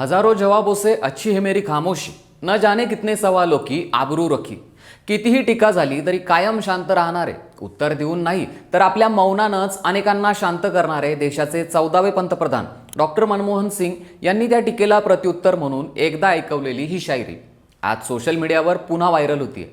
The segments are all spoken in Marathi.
हजारो जवाबों से अच्छी है मेरी खामोशी। न जाने कितने सवालों की आबरू रखी। कितीही टीका झाली तरी कायम शांत राहणारे उत्तर देऊन नाही तर आपल्या मौनानंच अनेकांना शांत करणारे देशाचे चौदावे पंतप्रधान डॉक्टर मनमोहन सिंग यांनी त्या टीकेला प्रत्युत्तर म्हणून एकदा ऐकवलेली ही शायरी. आज सोशल मीडियावर पुन्हा व्हायरल होतीये.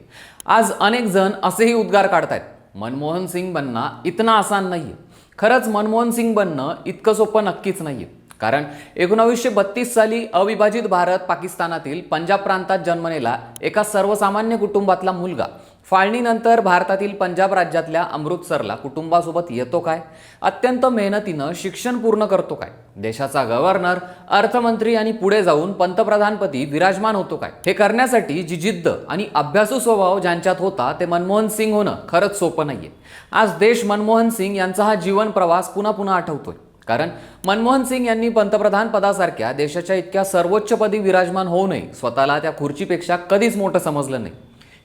आज अनेक जण असेही उद्गार काढतायत. मनमोहन सिंग बनणं इतना आसान नाहीये. खरंच मनमोहन सिंग बनणं इतकं सोपं नक्कीच नाहीये. कारण एकोणावीसशे बत्तीस साली अविभाजित भारत पाकिस्तानातील पंजाब प्रांतात जन्मलेला एका सर्वसामान्य कुटुंबातला मुलगा. फाळणीनंतर भारतातील पंजाब राज्यातल्या अमृतसरला कुटुंबासोबत येतो काय? अत्यंत मेहनतीनं शिक्षण पूर्ण करतो काय? देशाचा गव्हर्नर अर्थमंत्री आणि पुढे जाऊन पंतप्रधानपदी विराजमान होतो काय? हे करण्यासाठी जी जिद्द आणि अभ्यासू स्वभाव ज्यांच्यात होता ते मनमोहन सिंग होणं खरंच सोपं नाहीये. आज देश मनमोहन सिंग यांचा हा जीवन प्रवास पुन्हा पुन्हा आठवतोय. कारण मनमोहन सिंग यांनी पंतप्रधान पदासारख्या देशाच्या इतक्या सर्वोच्च पदी विराजमान होऊ नये स्वतःला त्या खुर्चीपेक्षा कधीच मोठं समजलं नाही.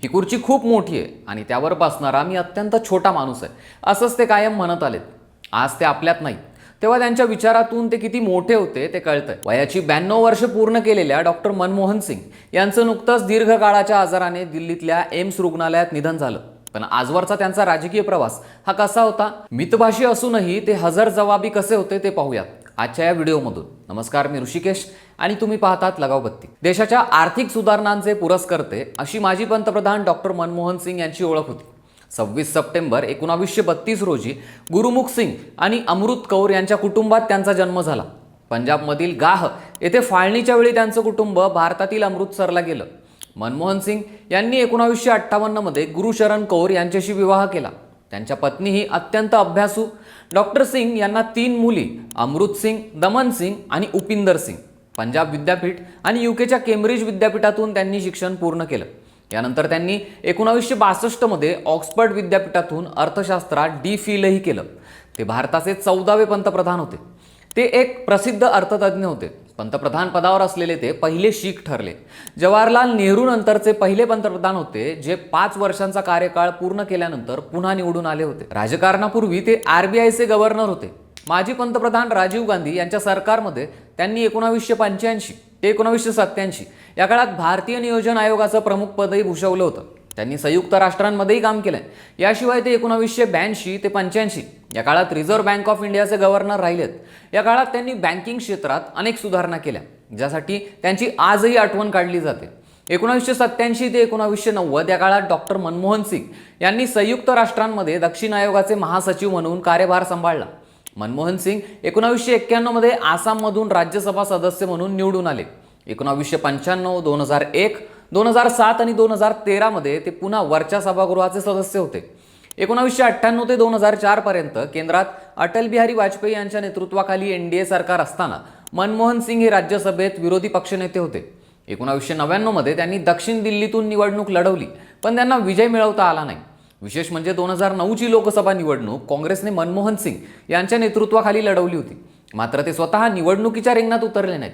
ही खुर्ची खूप मोठी आहे आणि त्यावर बसणारा मी अत्यंत छोटा माणूस आहे असंच ते कायम म्हणत आलेत. आज ते आपल्यात नाही. तेव्हा त्यांच्या विचारातून ते किती मोठे होते ते कळतंय. वयाची ब्याण्णव वर्ष पूर्ण केलेल्या डॉक्टर मनमोहन सिंग यांचं नुकतंच दीर्घकाळाच्या आजाराने दिल्लीतल्या एम्स रुग्णालयात निधन झालं. पण आजवरचा त्यांचा राजकीय प्रवास हा कसा होता? मितभाषी असूनही ते हजर जवाबी कसे होते ते पाहूयात आजच्या या व्हिडिओमधून. नमस्कार मी ऋषिकेश आणि तुम्ही पाहतात लगावबत्ती देशाच्या आर्थिक सुधारणांचे पुरस्कर्ते अशी माजी पंतप्रधान डॉक्टर मनमोहन सिंग यांची ओळख होती. सव्वीस सप्टेंबर एकोणावीसशे बत्तीस रोजी गुरुमुख सिंग आणि अमृत कौर यांच्या कुटुंबात त्यांचा जन्म झाला. पंजाबमधील गाह येथे फाळणीच्या वेळी त्यांचं कुटुंब भारतातील अमृतसरला गेलं. मनमोहन सिंग यांनी एकोणावीसशे अठ्ठावन्नमध्ये गुरुशरण कौर यांच्याशी विवाह केला. त्यांच्या पत्नी ही अत्यंत अभ्यासू. डॉक्टर सिंग यांना तीन मुली अमृत सिंग दमन सिंग आणि उपिंदर सिंग. पंजाब विद्यापीठ आणि युकेच्या केम्ब्रिज विद्यापीठातून त्यांनी शिक्षण पूर्ण केलं. यानंतर त्यांनी एकोणावीसशे बासष्टमध्ये ऑक्सफर्ड विद्यापीठातून अर्थशास्त्रात डी फिलही केलं. ते भारताचे चौदावे पंतप्रधान होते. ते एक प्रसिद्ध अर्थतज्ज्ञ होते. पंतप्रधान पदावर असलेले ते पहिले शीख ठरले. जवाहरलाल नेहरू नंतरचे पहिले पंतप्रधान होते जे पाच वर्षांचा कार्यकाळ पूर्ण केल्यानंतर पुन्हा निवडून आले होते. राजकारणापूर्वी ते आरबीआयचे गव्हर्नर होते. माजी पंतप्रधान राजीव गांधी यांच्या सरकारमध्ये त्यांनी एकोणावीसशे पंच्याऐंशी ते एकोणावीसशे सत्त्याऐंशी या काळात भारतीय नियोजन आयोगाचं प्रमुख पदही भूषवलं होतं. त्यांनी संयुक्त राष्ट्रांमध्येही काम केलंय. याशिवाय ते एकोणावीसशे ब्याऐंशी ते पंच्याऐंशी या काळात रिझर्व्ह बँक ऑफ इंडियाचे गव्हर्नर राहिलेत. या काळात त्यांनी बँकिंग क्षेत्रात अनेक सुधारणा केल्या ज्यासाठी त्यांची आजही आठवण काढली जाते. एकोणावीसशे सत्त्याऐंशी ते एकोणावीसशे नव्वद या काळात डॉक्टर मनमोहन सिंग यांनी संयुक्त राष्ट्रांमध्ये दक्षिण आयोगाचे महासचिव म्हणून कार्यभार सांभाळला. मनमोहन सिंग एकोणावीसशे एक्क्याण्णवमध्ये आसाममधून राज्यसभा सदस्य म्हणून निवडून आले. एकोणावीसशे पंच्याण्णव दोन हजार एक दोन हजार सात आणि दोन हजार तेरामध्ये ते पुन्हा वरच्या सभागृहाचे सदस्य होते. एकोणावीसशे अठ्ठ्याण्णव ते दोन हजार चारपर्यंत केंद्रात अटल बिहारी वाजपेयी यांच्या नेतृत्वाखाली एन डी ए सरकार असताना मनमोहन सिंग हे राज्यसभेत विरोधी पक्षनेते होते. एकोणावीसशे नव्याण्णवमध्ये त्यांनी दक्षिण दिल्लीतून निवडणूक लढवली पण त्यांना विजय मिळवता आला नाही. विशेष म्हणजे दोन हजार नऊची लोकसभा निवडणूक काँग्रेसने मनमोहन सिंग यांच्या नेतृत्वाखाली लढवली होती. मात्र ते स्वतः निवडणुकीच्या रिंगणात उतरले नाहीत.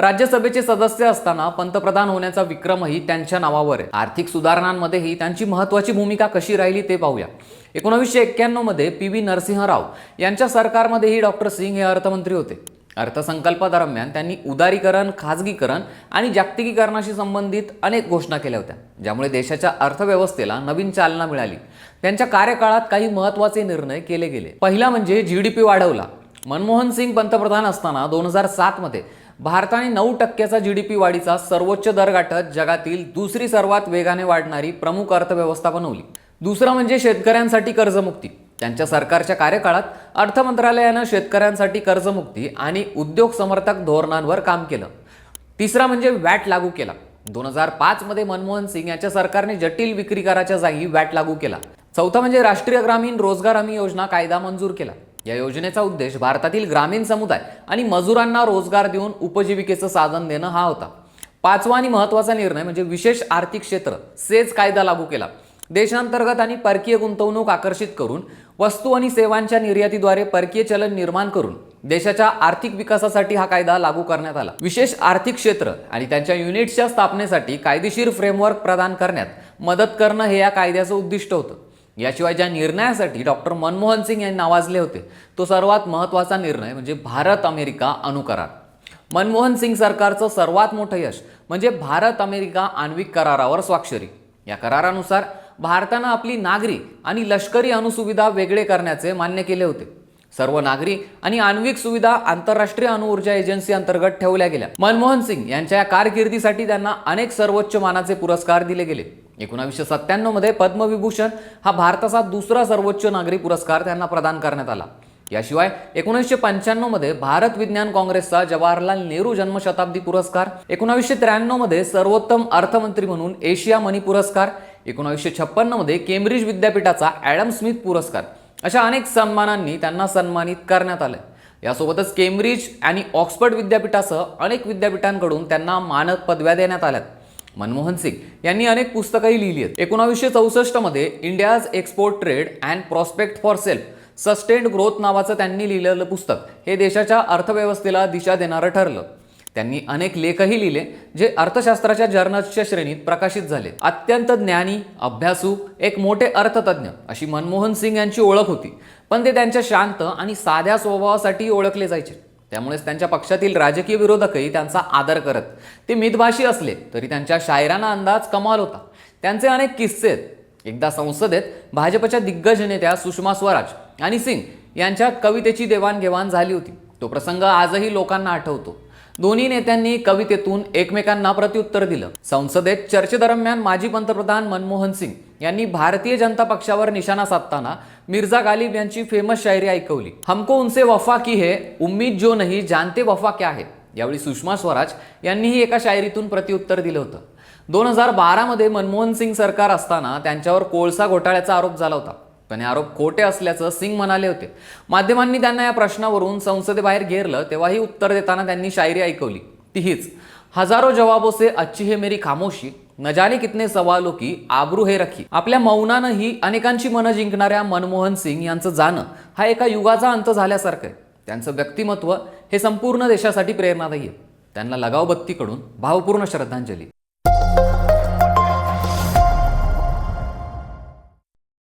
राज्यसभेचे सदस्य असताना पंतप्रधान होण्याचा विक्रमही त्यांच्या नावावर आहे. आर्थिक सुधारणांमध्येही त्यांची महत्वाची भूमिका कशी राहिली ते पाहूया. एकोणावीसशे एक्क्याण्णवमध्ये पी व्ही नरसिंहराव यांच्या सरकारमध्येही डॉक्टर सिंग हे अर्थमंत्री होते. अर्थसंकल्पादरम्यान त्यांनी उदारीकरण खाजगीकरण आणि जागतिकीकरणाशी संबंधित अनेक घोषणा केल्या होत्या. ज्यामुळे देशाच्या अर्थव्यवस्थेला नवीन चालना मिळाली. त्यांच्या कार्यकाळात काही महत्त्वाचे निर्णय केले गेले. पहिला म्हणजे जी डी पी वाढवला. मनमोहन सिंग पंतप्रधान असताना दोन हजार सातमध्ये भारताने नऊ टक्क्याचा जी डी पी वाढीचा सर्वोच्च दर गाठत जगातील दुसरी सर्वात वेगाने वाढणारी प्रमुख अर्थव्यवस्था बनवली. दुसरं म्हणजे शेतकऱ्यांसाठी कर्जमुक्ती. त्यांच्या सरकारच्या कार्यकाळात अर्थ मंत्रालयानं शेतकऱ्यांसाठी कर्जमुक्ती आणि उद्योग समर्थक धोरणांवर काम केलं. तिसरा म्हणजे वॅट लागू केला. दोन हजार पाचमध्ये मनमोहन सिंग यांच्या सरकारने जटिल विक्री कराच्या जागी वॅट लागू केला. चौथा म्हणजे राष्ट्रीय ग्रामीण रोजगार हमी योजना कायदा मंजूर केला. या योजनेचा उद्देश भारतातील ग्रामीण समुदाय आणि मजुरांना रोजगार देऊन उपजीविकेचं साधन देणं हा होता. पाचवा आणि महत्त्वाचा निर्णय म्हणजे विशेष आर्थिक क्षेत्र सेज कायदा लागू केला. देशांतर्गत आणि परकीय गुंतवणूक आकर्षित करून वस्तू आणि सेवांच्या निर्यातीद्वारे परकीय चलन निर्माण करून देशाच्या आर्थिक विकासासाठी हा कायदा लागू करण्यात आला. विशेष आर्थिक क्षेत्र आणि त्यांच्या युनिट्सच्या स्थापनेसाठी कायदेशीर फ्रेमवर्क प्रदान करण्यात मदत करणं हे या कायद्याचं उद्दिष्ट होतं. याशिवाय ज्या निर्णयासाठी डॉक्टर मनमोहन सिंग यांनी नावाजले होते तो सर्वात महत्त्वाचा निर्णय म्हणजे भारत अमेरिका अणुकरार मनमोहन सिंग सरकारचं सर्वात मोठं यश म्हणजे भारत अमेरिका आण्विक करारावर स्वाक्षरी. या करारानुसार भारतानं आपली नागरी आणि लष्करी अणुसुविधा वेगळे करण्याचे मान्य केले होते. सर्व नागरी आणि आण्विक सुविधा आंतरराष्ट्रीय अणुऊर्जा एजन्सी अंतर्गत ठेवल्या गेल्या. मनमोहन सिंग यांच्या या कारकिर्दीसाठी त्यांना अनेक सर्वोच्च मानाचे पुरस्कार दिले गेले. एकोणावीसशे सत्त्याण्णवमध्ये पद्मविभूषण हा भारताचा दुसरा सर्वोच्च नागरी पुरस्कार त्यांना प्रदान करण्यात आला. याशिवाय एकोणीसशे पंच्याण्णवमध्ये भारत विज्ञान काँग्रेसचा जवाहरलाल नेहरू जन्मशताब्दी पुरस्कार एकोणावीसशे त्र्याण्णवमध्ये सर्वोत्तम अर्थमंत्री म्हणून एशिया मनी पुरस्कार एकोणावीसशे छप्पन्नमध्ये केम्ब्रिज विद्यापीठाचा ॲडम स्मिथ पुरस्कार. अशा अनेक सन्मानांनी त्यांना सन्मानित करण्यात आलं यासोबतच केम्ब्रिज आणि ऑक्सफर्ड विद्यापीठासह अनेक विद्यापीठांकडून त्यांना मानक पदव्या देण्यात आल्यात. मनमोहन सिंग यांनी अनेक पुस्तकंही लिहिली आहेत. एकोणावीसशे चौसष्टमध्ये India's export trade and prospect for self sustained growth नावाचं त्यांनी लिहिलेलं पुस्तक हे देशाच्या अर्थव्यवस्थेला दिशा देणारं ठरलं. त्यांनी अनेक लेखही लिहिले जे अर्थशास्त्राच्या जर्नल्सच्या श्रेणीत प्रकाशित झाले. अत्यंत ज्ञानी अभ्यासू एक मोठे अर्थतज्ञ अशी मनमोहन सिंग यांची ओळख होती. पण ते त्यांच्या शांत आणि साध्या स्वभावासाठी ओळखले जायचे. त्यामुळेच त्यांच्या पक्षातील राजकीय विरोधकही त्यांचा आदर करत ते मितभाषी असले तरी त्यांच्या शायराना अंदाज कमाल होता. त्यांचे अनेक किस्से आहेत. एकदा संसदेत भाजपच्या दिग्गज नेत्या सुषमा स्वराज आणि सिंग यांच्या कवितेची देवाणघेवाण झाली होती. तो प्रसंग आजही लोकांना आठवतो. दोन्ही नेत्यांनी कवितेतून एकमेकांना प्रत्युत्तर दिलं. संसदेत चर्चेदरम्यान माजी पंतप्रधान मनमोहन सिंग यांनी भारतीय जनता पक्षावर निशाणा साधताना मिर्झा गालिब यांची फेमस शायरी ऐकवली. हमको उनसे वफा की है उम्मीद जो नाही जानते वफा क्या है? यावेळी सुषमा स्वराज यांनीही एका शायरीतून प्रत्युत्तर दिलं होतं. दोन हजार बारामध्ये मनमोहन सिंग सरकार असताना त्यांच्यावर कोळसा घोटाळ्याचा आरोप झाला होता. पण हे आरोप खोटे असल्याचं सिंग म्हणाले होते. माध्यमांनी त्यांना या प्रश्नावरून संसदेबाहेर घेरलं तेव्हाही उत्तर देताना त्यांनी शायरी ऐकवली. ती हीच हजारो जवाबो से अच्छी हे मेरी खामोशी न जाने कितने सवालो की आबरू हे रखी. आपल्या मौनानंही अनेकांची मनं जिंकणाऱ्या मनमोहन सिंग यांचं जाणं हा एका युगाचा अंत झाल्यासारखं आहे. त्यांचं व्यक्तिमत्व हे संपूर्ण देशासाठी प्रेरणादायी आहे. त्यांना लगावबत्तीकडून भावपूर्ण श्रद्धांजली.